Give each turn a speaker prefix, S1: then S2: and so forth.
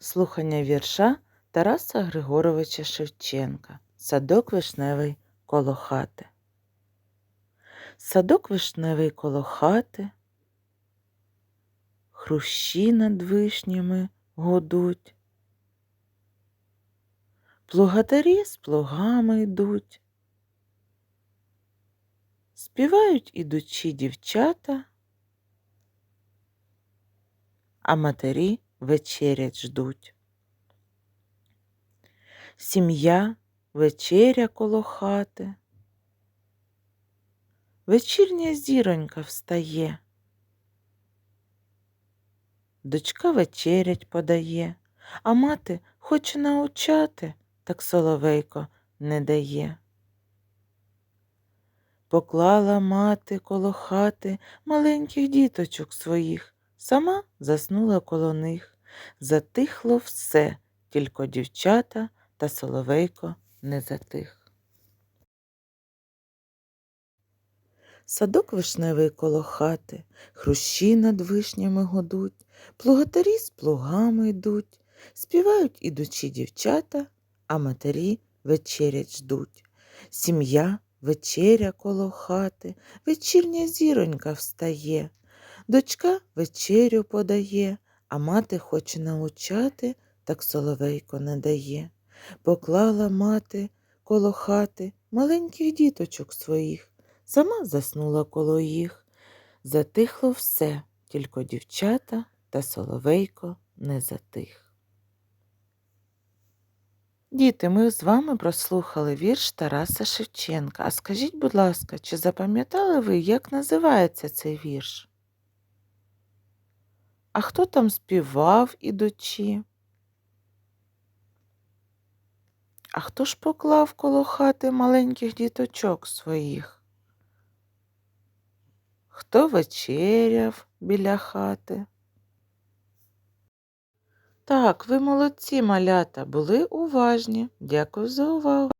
S1: Слухання вірша Тараса Григоровича Шевченка. Садок вишневий коло хати. Садок вишневий коло хати, хрущі над вишнями годуть, плугатарі з плугами йдуть, співають ідучі дівчата, а матері вечерять ждуть. Сім'я, вечеря коло хати. Вечірня зіронька встає. Дочка вечерять подає, а мати хоче научати, так соловейко не дає. Поклала мати коло хати маленьких діточок своїх, сама заснула коло них. Затихло все, тільки дівчата та соловейко не затих. Садок вишневий коло хати, хрущі над вишнями годуть, плугатарі з плугами йдуть, співають ідучі дівчата, а матері вечерять ждуть. Сім'я вечеря коло хати, вечірня зіронька встає, дочка вечерю подає, а мати хоче научати, так соловейко не дає. Поклала мати коло хати маленьких діточок своїх, сама заснула коло їх. Затихло все, тільки дівчата та соловейко не затих. Діти, ми з вами прослухали вірш Тараса Шевченка. А скажіть, будь ласка, чи запам'ятали ви, як називається цей вірш? А хто там співав ідучи? А хто ж поклав коло хати маленьких діточок своїх? Хто вечеряв біля хати? Так, ви молодці, малята, були уважні. Дякую за увагу.